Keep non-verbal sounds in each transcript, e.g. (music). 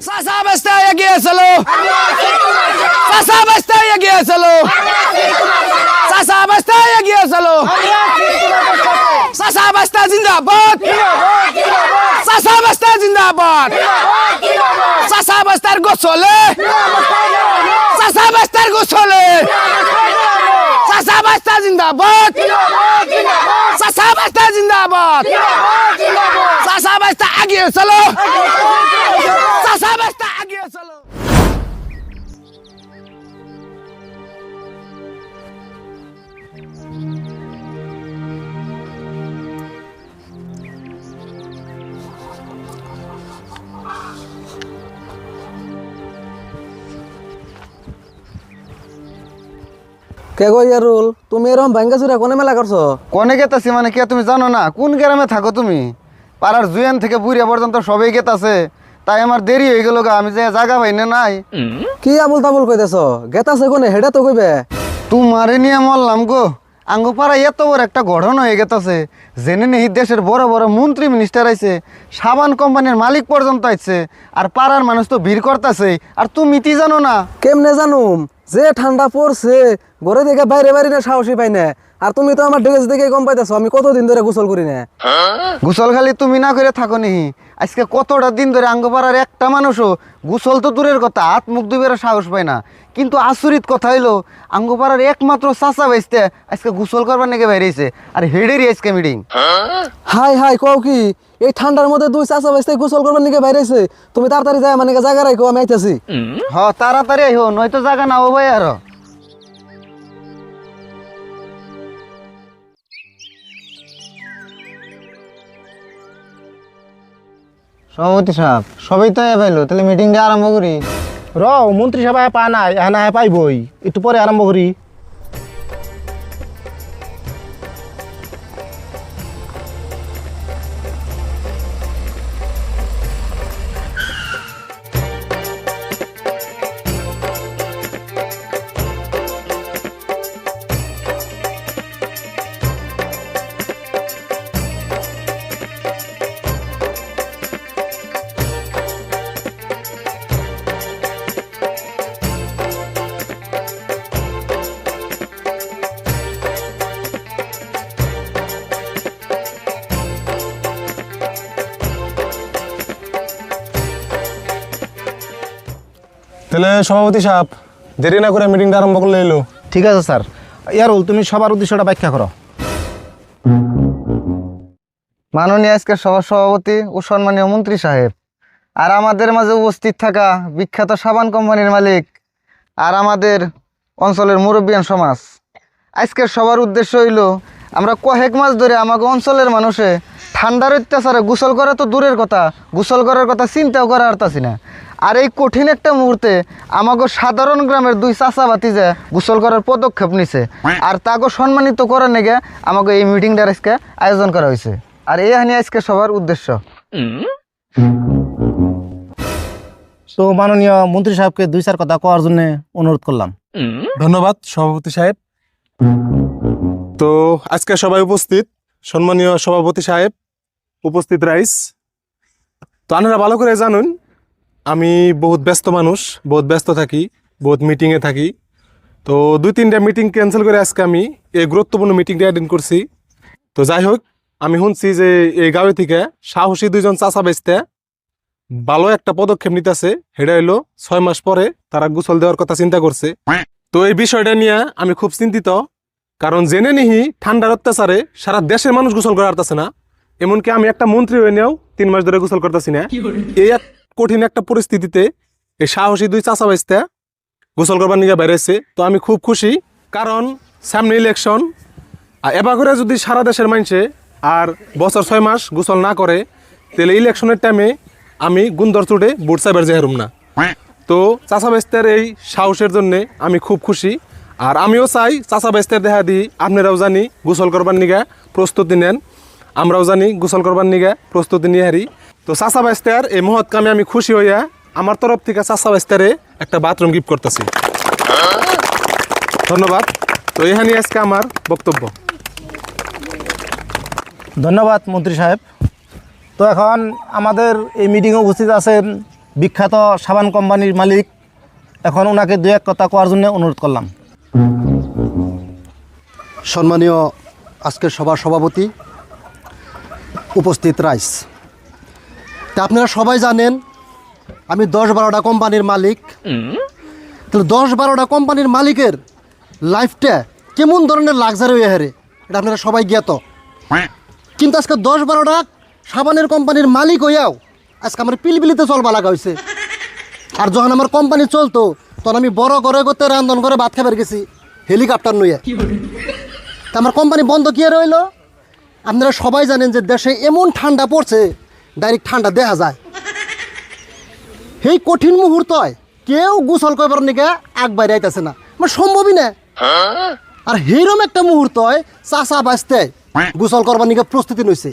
চাচা বাস্তা এগিয়ে চলো চাচা বাস্তা এগিয়ে চলো চাচা বাস্তা এগিয়ে চলো চাচা বাস্তা জিন্দাবাদ চাচা বাস্তা জিন্দাবাদ চাচা বাস্তার গোসলে চাচা বাস্তার গোসলে চাচা বাস্তা জিন্দাবাদ চাচা বাস্তা জিন্দাবাদ চাচা বাস্তা এগিয়ে চলো। চাচা বাস্তা এগিয়ে চলো। কে গো ইয়ারুল? তুমি এরকম ভাঙ্গা চুরা কোনে মেলা করছ? কনে গেতাছি মানে কে তুমি জানো না? কোন গ্রামে থাকো তুমি? পাড়ার জুয়ান থেকে বুড়িয়া পর্যন্ত সবাই গেতাছে। তাই আমার দেরি হয়ে গেল গা আমি যে জায়গা পাই না নাই। কি আবুল তাবুল কইতেছ? গেতাছে কোনে? হেডা তো কইবে। তোমারে নিয়ে মরলাম গো। আঙ্গু পাড়া এত বড় একটা গঠন হয়ে গেতাছে। জেনে নেই দেশের বড় বড় মন্ত্রী মিনিস্টার আইছে সাবান কোম্পানির মালিক পর্যন্ত আইছে আর পাড়ার মানুষ তো ভিড় করতেছে আর তুমি তি জানো না? কেমনে জানুম? যে ঠান্ডা পড়ছে ঘরে থেকে বাইরে বাইরে না সাহসী পাই না। আর তুমি তো আমার ড্রেস দেখে কম পাইতেছো আমি কতদিন ধরে গোসল করি না। গোসল খালি তুমি না করে থাকো নিহি আজকে কতটা দিন ধরে আঙ্গপাড়ার একটা মানুষও গোসল তো দূরের কথা হাত মুখ দুবের সাহস পায় না। কিন্তু আচরিত কথা হইল আঙ্গপাড়ার একমাত্র চাচা বাইসতে আজকে গোসল করবার নাকি বেরিয়েছে আর হেডেরই আজকে মিটিং হাই হাই কও কি? এই ঠান্ডার মধ্যে দুই চাষা বাইসতে গোসল করবার নিকে বাইরেছে। তুমি তাড়াতাড়ি যায় মানে জায়গা রাখো আমি আইতাছি। হ তাড়াতাড়ি আইহো নয়তো জায়গা না ভাই আর। সভাপতি সাহেব সবাই তো পাইলো তাহলে মিটিংটা আরম্ভ করি। র মন্ত্রী সভায় পা নাই এখানে পাইবই একটু পরে আরম্ভ করি। তাহলে সভাপতি সাহেব দেরি না করে মিটিংটা আরম্ভ করলে এলো। ঠিক আছে স্যার। ইয়ারুল তুমি সবার উদ্দেশ্যটা ব্যাখ্যা করো। মাননীয় আজকে সভা সভাপতি ও সম্মানীয় মন্ত্রী সাহেব আর আমাদের মাঝে উপস্থিত থাকা বিখ্যাত সাবান কোম্পানির মালিক আর আমাদের অঞ্চলের মুরব্বিয়ান সমাজ। আজকের সবার উদ্দেশ্য হইল আমরা কয়েক মাস ধরে আমাকে অঞ্চলের মানুষে ঠান্ডার অত্যাচারে গোসল করা তো দূরের কথা গোসল করার কথা চিন্তাও করা হারতাছি না। আর এই কঠিন একটা মুহূর্তে আমাকে সাধারণ গ্রামের দুই চাচা বাতিজা গোসল করার পদক্ষেপ নিছে আর তাকে সম্মানিত করার নেগে আমাকে এই মিটিংটার আজকে আয়োজন করা হয়েছে আর এই হানি আজকে সবার উদ্দেশ্য। তো মাননীয় মন্ত্রী সাহেবকে দুই চার কথা কওয়ার জন্য অনুরোধ করলাম। ধন্যবাদ সভাপতি সাহেব। তো আজকে সবাই উপস্থিত। সম্মানীয় সভাপতি সাহেব, উপস্থিত রাইস। তো আপনারা ভালো করে জানুন, আমি বহুত ব্যস্ত মানুষ, বহুত ব্যস্ত থাকি, বহুত মিটিংয়ে থাকি। তো দুই তিনটা মিটিং ক্যান্সেল করে আজকে আমি এই গুরুত্বপূর্ণ মিটিংটা অ্যাটেন্ড করছি। তো যাই হোক, আমি শুনছি যে এই গাঁও থেকে সাহসী দুইজন চাচা বেচতে ভালো একটা পদক্ষেপ নিতেছে। সেটা হইল ছয় মাস পরে তারা গোসল দেওয়ার কথা চিন্তা করছে। তো এই বিষয়টা নিয়ে আমি খুব চিন্তিত। কারণ জেনে নিহি ঠান্ডার অত্যাচারে সারা দেশের মানুষ গোসল করা পারতেছে না। এমনকি আমি একটা মন্ত্রী হয়ে নিয়েও তিন মাস ধরে গোসল করতেছি না। এই এক কঠিন একটা পরিস্থিতিতে এই সাহসী দুই চাচা বাইসতে গোসল করবার নিয়ে বেড়েছে তো আমি খুব খুশি কারণ সামনে ইলেকশন আর এবার করে যদি সারা দেশের মানুষে আর বছর ছয় মাস গোসল না করে তাহলে ইলেকশনের টাইমে আমি গুন্দর চুটে বুট সাইবার যেহারুম না। তো চাচা বেস্তের এই সাহসের জন্য আমি খুব খুশি। আর আমিও চাই চাচা বেস্তের দেখা দিই আপনারাও জানি গোসল করবার নিগা প্রস্তুতি নেন, আমরাও জানি গোসল করবার নিগা প্রস্তুতি নিয়ে হারি। তো চাচা বেস্তের এই মহৎ কামে আমি খুশি হইয়া আমার তরফ থেকে চাচা বেস্তারে একটা বাথরুম গিফট করতেছি। ধন্যবাদ। তো এখানে আজকে আমার বক্তব্য। ধন্যবাদ মন্ত্রী সাহেব। তো এখন আমাদের এই মিটিংয়ে উপস্থিত আছেন বিখ্যাত সাবান কোম্পানির মালিক। এখন ওনাকে দু এক কথা কোয়ার জন্য অনুরোধ করলাম। সম্মানীয় আজকের সভার সভাপতি উপস্থিত রাইস। তা আপনারা সবাই জানেন, আমি দশ বারোটা কোম্পানির মালিক। তাহলে দশ বারোটা কোম্পানির মালিকের লাইফটা কেমন ধরনের লাক্সারি হয়ে হারে? এটা আপনারা সবাই জ্ঞাত। কিন্তু আজকে দশ বারোটা সাবানের কোম্পানির মালিক হইয়াও আজকে আমার পিলপিলিতে চলবা লাগা হয়েছে আর যখন আমার কোম্পানি চলতো তখন আমি বড় করে করতে রান্ধন করে ভাত খাবার গেছি হেলিকপ্টার নইয়া তা আমার কোম্পানি বন্ধ কি রইল? আপনারা সবাই জানেন যে দেশে এমন ঠান্ডা পড়ছে ডাইরেক্ট ঠান্ডা দেখা যায়। এই কঠিন মুহূর্তয় কেউ গোসল করবার নিকে আগ বাইরে আইতেছে না। মানে সম্ভবই না। আর সেইরকম একটা মুহূর্ত চাষা বাঁচতে গোসল করবার নিকে প্রস্তুতি নইছে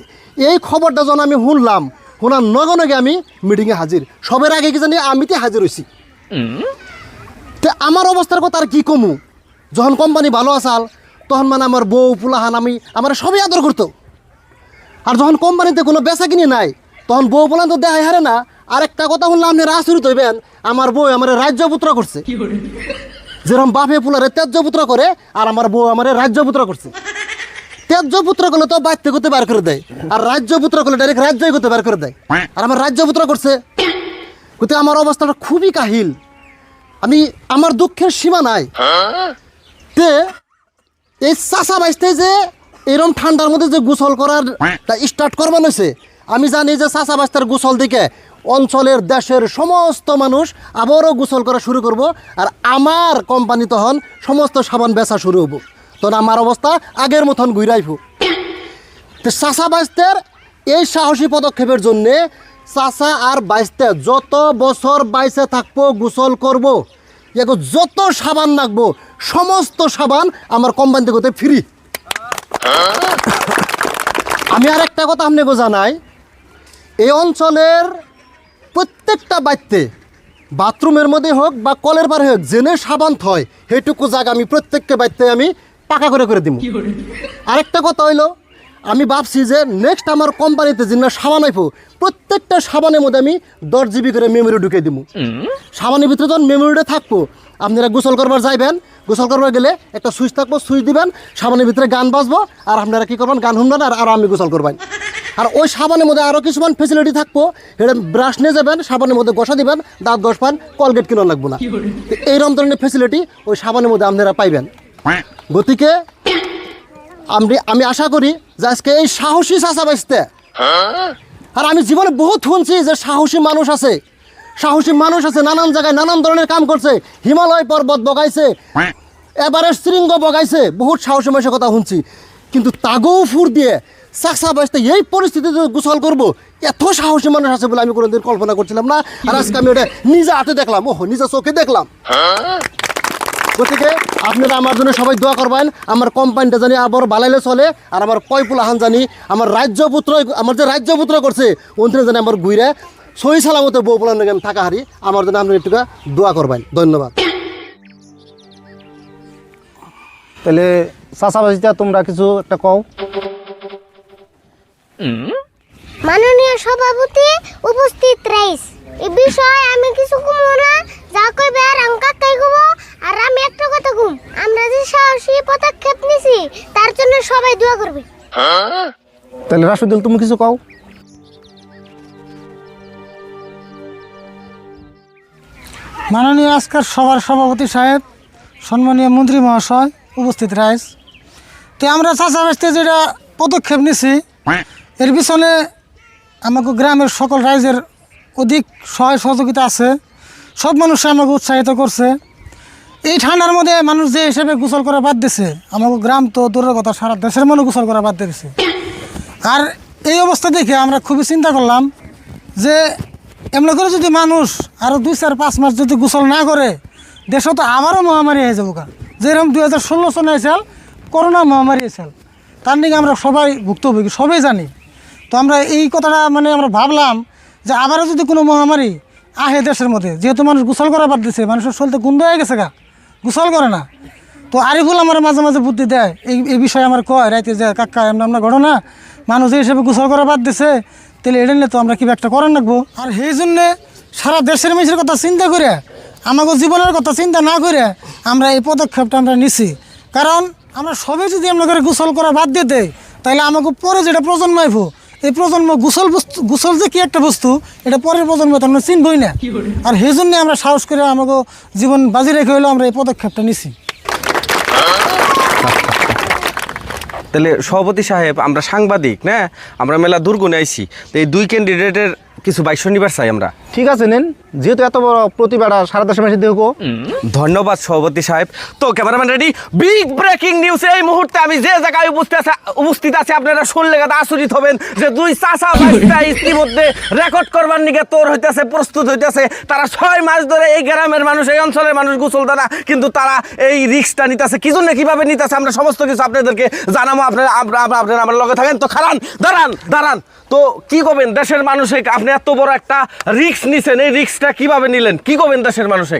এই খবরটা যখন আমি শুনলাম শোনার নগে নগে আমি মিটিংয়ে হাজির। সবের আগে কি জানি আমিতে হাজির হয়েছি তে আমার অবস্থার কথা আর কি কমু? যখন কোম্পানি ভালো আসাল তখন মানে আমার বউ পুলাহান আমি আমার সবই আদর করতো। আর যখন কোম্পানিতে কোনো বেচা কিনে নাই তখন বউ পোলান তো দেখাই হারে না। আর একটা কথা শুনলাম আপনি আচরিত হইবেন আমার বউ আমার রাজ্যপুত্র করছে। যেরকম বাপে পুলারে তেজ্যপুত্র করে আর আমার বউ আমার রাজ্যপুত্র করছে। তেজ্যপুত্র করলে তো বাড়তে করতে বার করে দেয় আর রাজ্যপুত্র করলে ডাইরেক্ট রাজ্যই করতে বার করে দেয়। আর আমার রাজ্যপুত্র করছে। কিন্তু আমার অবস্থাটা খুবই কাহিল। আমি আমার দুঃখের সীমা নাই। তে, এই চাষা বাইসতে যে এরম ঠান্ডার মধ্যে যে গোসল করার স্টার্ট করবান হয়েছে আমি জানি যে চাষা বাইস্তার গোসল দিকে অঞ্চলের দেশের সমস্ত মানুষ আবারও গোসল করা শুরু করব আর আমার কোম্পানি তখন সমস্ত সাবান বেচা শুরু হব। তখন আমার অবস্থা আগের মতন ঘুরাইব। তো চাষা বাইস্তের এই সাহসী পদক্ষেপের জন্যে চাষা আর বাইস্তে যত বছর বাইসে থাকব গোসল করব এগো যত সাবান লাগবো সমস্ত সাবান আমার কোম্পানি থেকে ফ্রি আমি আর একটা কথা আপনাকে জানাই এই অঞ্চলের প্রত্যেকটা বাড়িতে বাথরুমের মধ্যে হোক বা কলের পারে হোক জেনে সাবান থয় সেইটুকু জায়গা আমি প্রত্যেককে বাড়িতে আমি পাকা করে করে দিব আরেকটা কথা হইল আমি ভাবছি যে নেক্সট আমার কোম্পানিতে যে না সাবান আইব প্রত্যেকটা সাবানের মধ্যে আমি দশ জিবি করে মেমোরি ঢুকে দিব সাবানের ভিতরে যখন মেমোরিটা থাকব আপনারা গোসল করবার যাইবেন গোসল করবার গেলে একটা সুইচ থাকব সুইচ দিবেন সাবানের ভিতরে গান বাজবো আর আপনারা কি করবেন গান শুনবেন আর আর আমি গোসল করবেন। আর ওই সাবানের মধ্যে আরও কিছুমান ফেসিলিটি থাকব এটা ব্রাশ নিয়ে যাবেন সাবানের মধ্যে ঘষা দিবেন দাঁত ঘষ পান কলগেট কিনা লাগবো না। তো এইরকম ধরনের ফেসিলিটি ওই সাবানের মধ্যে আপনারা পাইবেন। গতিকে আমি আমি আশা করি যে আজকে এই সাহসী চাষা বেচতে আর আমি জীবনে বহুত শুনছি যে সাহসী মানুষ আছে। সাহসী মানুষ আছে নানান জায়গায় নানান ধরনের কাম করছে। হিমালয় পর্বত বগাইছে। এবারে শৃঙ্গ বগাইছে। বহুত সাহসী মানুষের কথা শুনছি। কিন্তু তাগো ফুর দিয়ে চাষা বেচতে এই পরিস্থিতিতে গোসল করব এত সাহসী মানুষ আছে বলে আমি কোনোদিন কল্পনা করছিলাম না। আর আজকে আমি এটা নিজে হাতে দেখলাম। ওহ নিজে চোখে দেখলাম। গতিকে আপনারা আমার জন্য সবাই দোয়া করবেন। আমার কোম্পানিটা জানি আবার বালাইলে চলে আর আমার কয়পুলাহান জানি আমার রাজ্যপুত্র আমার যে রাজ্যপুত্র করছে ওখানে জানি আমার ঘুরে সহি সালামতে বউ পোলার নাকি থাকা হারি আমার জন্য আপনি একটু দোয়া করবেন। ধন্যবাদ। তাহলে চাষাবাসিটা তোমরা কিছু একটা কও। মাননীয় সভাপতি উপস্থিত রাইস। এই বিষয়ে আমি কিছু কমো না যা কইবে আর আমি কাকাই কব আর আমি একটা কথা কম আমরা যে সাহসী পদক্ষেপ নিছি তার জন্য সবাই দোয়া করবে। তাহলে রাশুদুল তুমি কিছু কও? মাননীয় আজকের সভার সভাপতি সাহেব সম্মানীয় মন্ত্রী মহাশয় উপস্থিত রাইস তো আমরা চাষাবাসতে যেটা পদক্ষেপ নিছি এর পিছনে আমাকে গ্রামের সকল রাইজের অধিক সহায় সহযোগিতা আছে। সব মানুষ আমাকে উৎসাহিত করছে। এই ঠান্ডার মধ্যে মানুষ যে হিসেবে গোসল করা বাদ দিছে, আমাকে গ্রাম তো দূরের কথা, সারা দেশের মানুষ গোসল করা বাদ দিয়েছে আর এই অবস্থা দেখে আমরা খুবই চিন্তা করলাম যে, এমনি করে যদি মানুষ আরও দুই চার পাঁচ মাস যদি গোসল না করে, দেশে তো আবারও মহামারী হয়ে যাব কা যেরকম দুই হাজার ষোলো সনে এসেল, করোনা মহামারী এসেল। তার নিয়ে আমরা সবাই ভুক্তভোগী, সবাই জানি। তো আমরা এই কথাটা মানে আমরা ভাবলাম যে আবারও যদি কোনো মহামারী আহে দেশের মধ্যে, যেহেতু মানুষ গোসল করা বাদ দিছে, মানুষের শরীরতে গুন্দ হয়ে গেছে গা। গোসল করে না। তো আরিফুল আমার মাঝে মাঝে বুদ্ধি দেয়, এই এই বিষয়ে আমার কয়, রাইতে যে কাকা এমন আমরা ঘটনা, মানুষ এই হিসেবে গোসল করা বাদ দিছে, তাহলে এটা নিয়ে তো আমরা কি একটা করার রাখব আর সেই জন্যে সারা দেশের মানুষের কথা চিন্তা করে আমাকে জীবনের কথা চিন্তা না করে আমরা এই পদক্ষেপটা আমরা নিছি। কারণ আমরা সবাই যদি আমরা গোসল করা বাদ দিয়ে দেয় তাহলে আমাকে পরে যেটা প্রজন্ম আইব এই প্রজন্ম গোসল বস্তু গোসল যে কি একটা বস্তু এটা পরের প্রজন্ম তো আমরা চিনবই না। আর সেই জন্যে আমরা সাহস করে আমাকে জীবন বাজি রেখে হলেও আমরা এই পদক্ষেপটা নিছি। তাহলে সভাপতি সাহেব আমরা সাংবাদিক না? আমরা মেলা দুর্গুণে আইছি। তো এই দুই ক্যান্ডিডেটের কিছু বাইশ নিবার চাই আমরা। ঠিক আছে নেন। যেহেতু এত বড় প্রতিভাটা সারা দেশের মাসে দেখো। ধন্যবাদ সভাপতি সাহেব। তো cameraman ready big breaking news এই মুহূর্তে আমি যে জায়গায় উপস্থিত আছে উপস্থিত আছে আপনারা শুনলে গাদা আচরিত হবেন যে দুই চাচা বাইশটা ইতিমধ্যে রেকর্ড করবার নিকে তোর হইতেছে প্রস্তুত হইতেছে। তারা ছয় মাস ধরে এই গ্রামের মানুষ এই অঞ্চলের মানুষ গোসল দানা কিন্তু তারা এই রিক্সটা নিতেছে। কি জন্য কীভাবে নিতেছে আমরা সমস্ত কিছু আপনাদেরকে জানাব। আপনারা আপনারা আপনারা আমার লগে থাকেন। তো খারান দাঁড়ান দাঁড়ান। তো কি করবেন? দেশের মানুষে আপনি এত বড় একটা রিক্স নিছেন এই রিক্সটা কীভাবে নিলেন? কি করবেন দেশের মানুষে?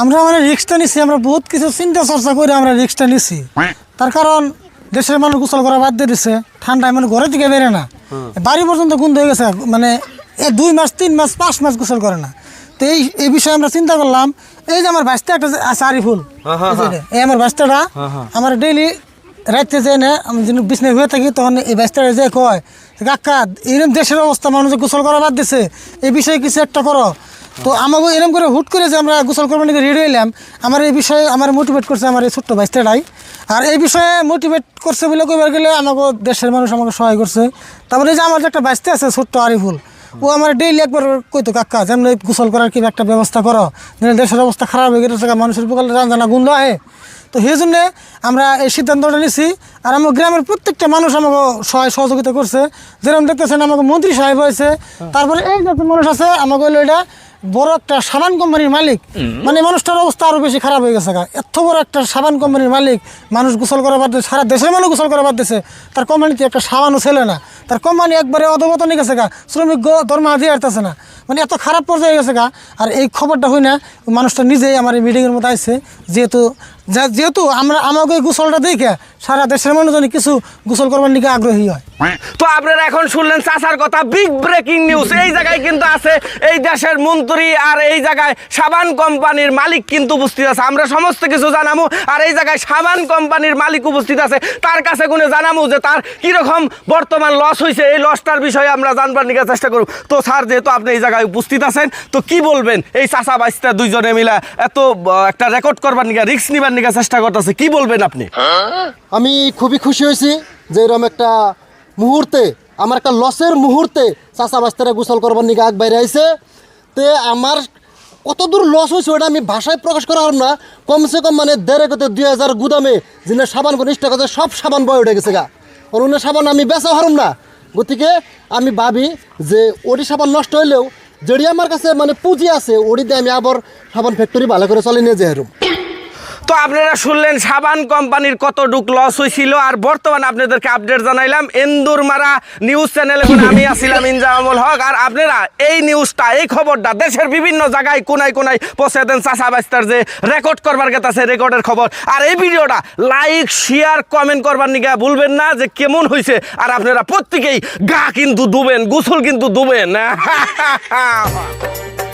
আমরা মানে রিক্সটা নিছি আমরা বহুত কিছু চিন্তা চর্চা করে আমরা রিক্সটা নিছি। তার কারণ দেশের মানুষ গোসল করা বাদ দিয়ে দিছে ঠান্ডায় মানে ঘরে থেকে বেরে না। বাড়ি পর্যন্ত গুন্দ হয়ে গেছে মানে এ দুই মাস তিন মাস পাঁচ মাস গোসল করে না। তো এই এই বিষয়ে আমরা চিন্তা করলাম এই যে আমার বাস্তা একটা আছে আরিফুল এই যে এটা, এই আমার বাস্তাটা আমার ডেইলি রাত্রে যে না, আমি যেন বিছনায় হয়ে থাকি, তখন এই বাস্তাটা যে কয় কাকা এরকম দেশের অবস্থা মানুষ গোসল করা বাদ দিছে। এই বিষয়ে কিছু একটা করো। তো আমাকে এরম করে হুট করে যে আমরা গোসল করবার নাকি রেডি হইলাম, আমার এই বিষয়ে আমার মোটিভেট করছে আমার এই ছোট্ট বাইস্তাটাই আর এই বিষয়ে মোটিভেট করছে বলে কইবার গেলে আমাকে দেশের মানুষ আমাকে সহায় করছে। তারপরে যে আমার যে একটা বাইস্তে আছে, ছোট্ট আরিফুল, ও আমার ডেইলি একবার কইতো, কাকা, যেমন গোসল করার কি একটা ব্যবস্থা করো? দেশের অবস্থা খারাপ হয়ে গেছে, মানুষের পোকালে রান্না গুন্দ আহে তো সেই জন্যে আমরা এই সিদ্ধান্তটা নিছি আর আমার গ্রামের প্রত্যেকটা মানুষ আমাকে সহায় সহযোগিতা করছে। যেরকম দেখতেছেন আমাকে মন্ত্রী সাহেব হয়েছে। তারপরে এই যে মানুষ আছে আমাকে হলো এটা বড় একটা সাবান কোম্পানির মালিক। মানে মানুষটার অবস্থা আরও বেশি খারাপ হয়ে গেছে গা। এত বড় একটা সাবান কোম্পানির মালিক মানুষ গোসল করা বাদ দিয়েছে সারা দেশের মানুষ গোসল করা বাদ দিয়েছে। তার কোম্পানিতে একটা সাবানও ছেলে না? তার কোম্পানি একবারে অধবতনে গেছে গা। শ্রমিক গো দরমা দিয়ে আসতেছে না। মানে এত খারাপ পর্যায়ে গেছে গা। আর এই খবরটা হই না মানুষটা নিজেই আমার এই মিটিংয়ের মতো আসছে যেহেতু যা- যেহেতু আমরা আমাকে এই গোসলটা দেখে সারা দেশের মানুষজন কিছু গোসল করবার দিকে আগ্রহী হয়। তো আপনারা এখন শুনলেন চাচার কথা বিগ ব্রেকিং নিউজ এই জায়গায় কিন্তু আছে, এই দেশের মন্ত্রী আর এই জায়গায় সাবান কোম্পানির মালিক কিন্তু উপস্থিত আছে। আমরা সমস্ত কিছু জানাব আর এই জায়গায় সাবান কোম্পানির মালিক উপস্থিত আছে। তার কাছে গুনে জানাব যে তার কীরকম বর্তমান লস হয়েছে এই লসটার বিষয়ে আমরা জানবার নিকে চেষ্টা করব। তো স্যার, যেহেতু আপনি এই জায়গায় উপস্থিত আছেন, তো কি বলবেন? এই চাচা বাইসটা দুইজনে মিলে এত একটা রেকর্ড করবার নিকে রিক্স নিবার নিকে চেষ্টা করতেছে, কি বলবেন আপনি? আমি খুবই খুশি হয়েছি যে এরকম একটা মুহূর্তে, আমার একটা লসের মুহূর্তে চাষা বাস্তারা গোসল করবার নিকে আগ বাইরে আইছে। তে আমার কত দূর লস হয়েছে ওটা আমি ভাষায় প্রকাশ করা হারম না, কমসে কম মানে দেড়ে কত দুই হাজার গুদামে যিনি সাবান কনিষ্ঠা কথা সব সাবান বয়ে উঠে গেছে গা। অন্য সাবান আমি বেচা হারম না। গতিকে আমি ভাবি যে ওটি সাবান নষ্ট হইলেও যেটি আমার কাছে মানে পুঁজি আছে ওটিতে আমি আবার সাবান ফ্যাক্টরি ভালো করে চলে নিয়ে যাই তো আপনারা শুনলেন সাবান কোম্পানির কতটুক লস হয়েছিল আর বর্তমানে আপনাদেরকে আপডেট জানাইলাম এন্দুর মারা নিউজ চ্যানেলে আমি আসছিলাম ইনজামুল হক, আর আপনারা এই নিউজটা এই খবরটা দেশের বিভিন্ন জায়গায় কোনায় কোনায় পৌঁছে দেন চাষা বাস্তার যে রেকর্ড করবার গেছে আছে রেকর্ডের খবর। আর এই ভিডিওটা লাইক শেয়ার কমেন্ট করবার নিকে ভুলবেন না যে কেমন হয়েছে আর আপনারা প্রত্যেকেই গা কিন্তু দুবেন, গোসল কিন্তু দুবেন। (laughs)